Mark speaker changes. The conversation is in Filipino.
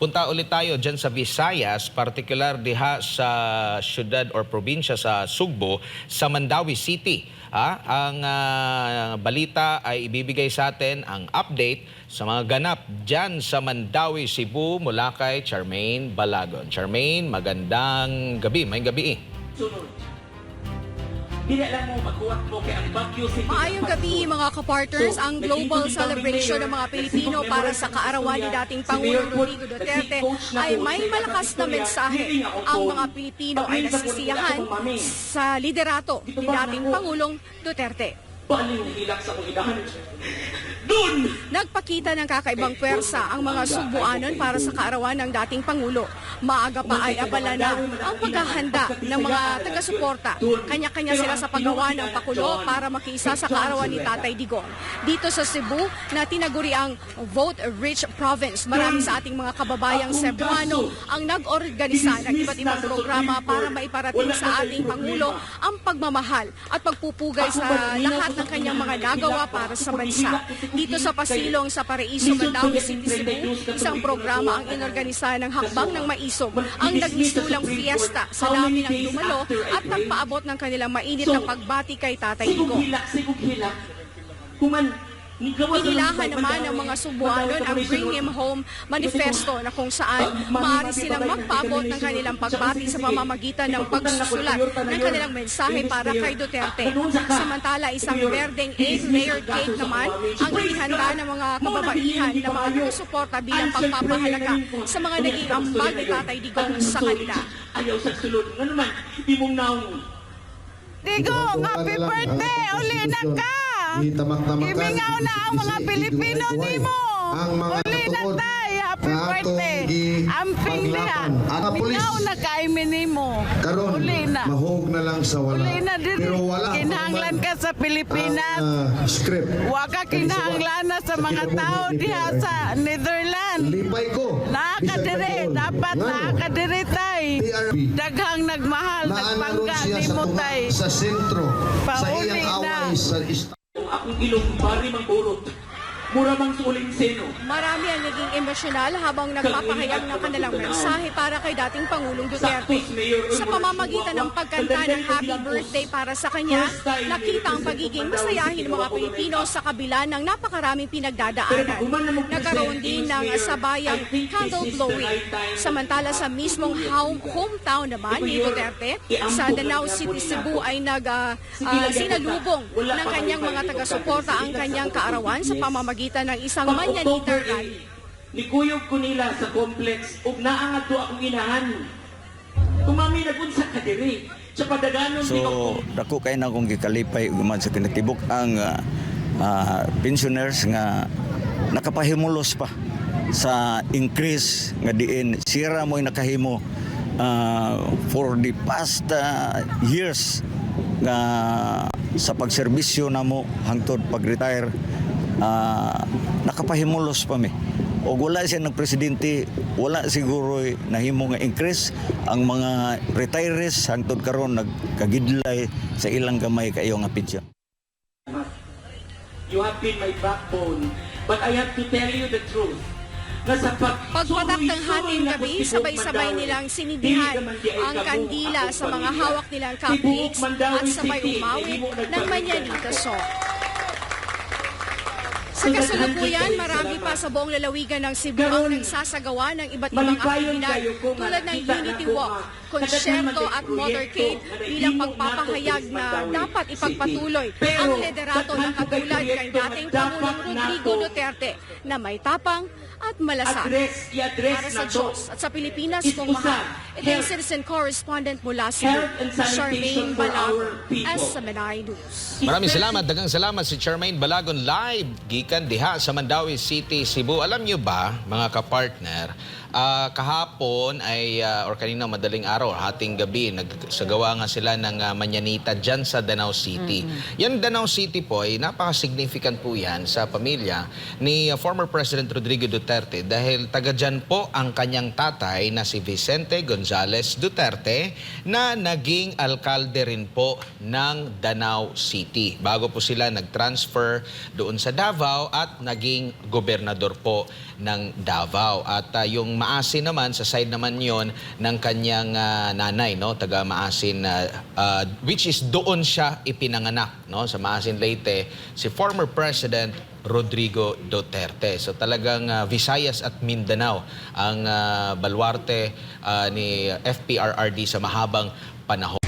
Speaker 1: Punta ulit tayo dyan sa Visayas, particular diha sa syudad or probinsya sa Sugbo, sa Mandawi City. Ah, ang ah, balita ay ibibigay sa atin ang update sa mga ganap dyan sa Mandawi, Cebu mula kay Charmaine Balagon. Charmaine, magandang gabi. May gabi eh.
Speaker 2: Hindi lang mo magkuwat mo kay ang Baguio City.
Speaker 3: Maayong gabi mga kapartners,
Speaker 2: So,
Speaker 3: ang global celebration ng mga Pilipino para sa kaarawan ni dating
Speaker 2: si
Speaker 3: Pangulo
Speaker 2: Mayor Put,
Speaker 3: Rodrigo Duterte ay may malakas na mensahe. Ang mga Pilipino ay nasisiyahan sa liderato ni dating? Pangulong Duterte.
Speaker 2: Baling hilak sa kong inahan. Doon!
Speaker 3: Nagpakita ng kakaibang pwersa ang mga Subuanon para sa kaarawan ng dating Pangulo. Maaga pa ay abala na ang paghahanda ng mga taga-suporta. Kanya-kanya sila sa paggawa ng pakulo para makiisa sa kaarawan ni Tatay Digong. Dito sa Cebu na tinaguri ang vote-rich province. Marami sa ating mga kababayang Cebuano ang nag-organisa ng iba't ibang programa para maiparating sa ating Pangulo ang pagmamahal at pagpupugay sa lahat ng kanyang mga nagawa para sa bansa. Dito sa Pasilong sa Paraiso, Mandawi City, Cebu, isang programa ang inorganisa ng Hakbang ng Maisog ang nagmisulang fiesta sa dami ng dumalo at nagpaabot ng kanilang mainit na pagbati kay Tatay
Speaker 2: Sigog
Speaker 3: Digong. Inilahan
Speaker 2: mga
Speaker 3: naman ng mga Subuanon ang Bring Him Home manifesto na kung saan maaari silang magpaabot ng kanilang pagbati sa pamamagitan ng pagsusulat ng kanilang mensahe para kay Duterte. Samantala, isang berdeng 8 layered cake naman ang inihanda ng mga kababaihan na mga taga-suporta bilang pagpapahalaga sa mga naging ambag ni Tatay Digong sa kanila.
Speaker 2: Ayaw sa sulod. Nga naman, di mong naong.
Speaker 4: Digong, happy birthday! Uli na ka! Imingaw na ang mga Pilipino nimo!
Speaker 5: Ang mga tuod!
Speaker 4: Happy birthday! Amping diha!
Speaker 5: gipaglaban. Ang pulis.
Speaker 4: Mingaw na ka nimo!
Speaker 5: Karon,
Speaker 4: Uli na!
Speaker 5: mahog na lang sa wala.
Speaker 4: Uli na diri!
Speaker 5: Pero wala pa
Speaker 4: Kinahanglan ka sa Pilipinas!
Speaker 5: ang, ah, script.
Speaker 4: Wa ka kinahanglan na sa mga tao diha sa Netherlands!
Speaker 5: Lipay ko.
Speaker 4: Nakakadiri! Dapat nakakadiri tay! Daghang nagmahal, nagpangga
Speaker 5: siya sa sentro. Sa
Speaker 4: Pauli
Speaker 5: iyang
Speaker 4: na.
Speaker 5: sa
Speaker 2: akong ilong bari mang burot. Mura mang suling seno.
Speaker 3: Marami ang naging emosyonal habang nagpapahayag ng kanilang mensahe para kay dating Pangulong Duterte. Sa pamamagitan ng pagkanta ng happy birthday para sa kanya, nakita ang pagiging masayahin ng mga Pilipino sa kabila ng napakaraming pinagdadaanan. Nagkaroon din ng sabayang candle blowing. Samantala sa mismong home- hometown naman ni Duterte, sa Danao City, Cebu ay nag, ah, sinalubong ng kanyang mga taga-suporta ang kanyang kaarawan sa pamamagitan ng isang manyanita rally.
Speaker 2: 8, Nikuyog ko nila sa complex ug naangat to akong inahan. Tumami nagunsa ka diri. Sa padaganon
Speaker 6: So dako kay na akong gikalipay human sa kinatibok ang ah, ah, pensioners nga nakapahimulos pa sa increase nga diin sira mo nakahimo ah, for the past ah, years nga sa pagserbisyo namo hangtod pag-retire ah, nakapahimulos pa mi o wala siya ng presidente, wala siguro nahimo nga increase ang mga retirees hangtod karon nagkagidlay sa ilang gamay kayo nga pensyon.
Speaker 2: You have been my backbone. But I have to tell you the truth. Nga sa pag
Speaker 3: Pagpatak ng hating gabi, sabay-sabay nilang sinidihan ang kandila sa mga hawak nilang
Speaker 2: Mandawi
Speaker 3: at sabay umawit ng Manyanita song. Sa kasalukuyan, marami pa sa buong lalawigan ng Cebu ang nagsasagawa ng iba't ibang aktibidad tulad ng Unity Walk, konsyerto at motorcade bilang pagpapahayag na dapat ipagpatuloy ang liderato ng katulad kay dating Pangulong Rodrigo Duterte na may tapang at malasakit. Para sa. Diyos at sa Pilipinas kung mahal. Ito yung citizen correspondent mula
Speaker 2: sanitation
Speaker 3: Charmaine
Speaker 2: for
Speaker 3: Balago,
Speaker 2: our people.
Speaker 3: SMNI News.
Speaker 1: Maraming salamat, dagang salamat si Charmaine Balagon live gikan diha sa Mandawi City, Cebu. Alam niyo ba, mga kapartner, ah, kahapon ay ah, or kanina madaling araw, hating gabi, nagsagawa nga sila ng ah, manyanita dyan sa Danao City. Yan Danao City po ay napaka-significant po yan sa pamilya ni ah, former President Rodrigo Duterte dahil taga dyan po ang kanyang tatay na si Vicente Gonzales Duterte na naging alkalde rin po ng Danau City. Bago po sila nag-transfer doon sa Davao at naging gobernador po ng Davao. At ah, yung Maasin naman, sa side naman yon ng kanyang ah, nanay, no? taga Maasin, ah, ah, which is doon siya ipinanganak no? sa Maasin Leyte, si former President Rodrigo Duterte. So talagang ah, Visayas at Mindanao ang ah, baluarte ah, ni FPRRD sa mahabang panahon.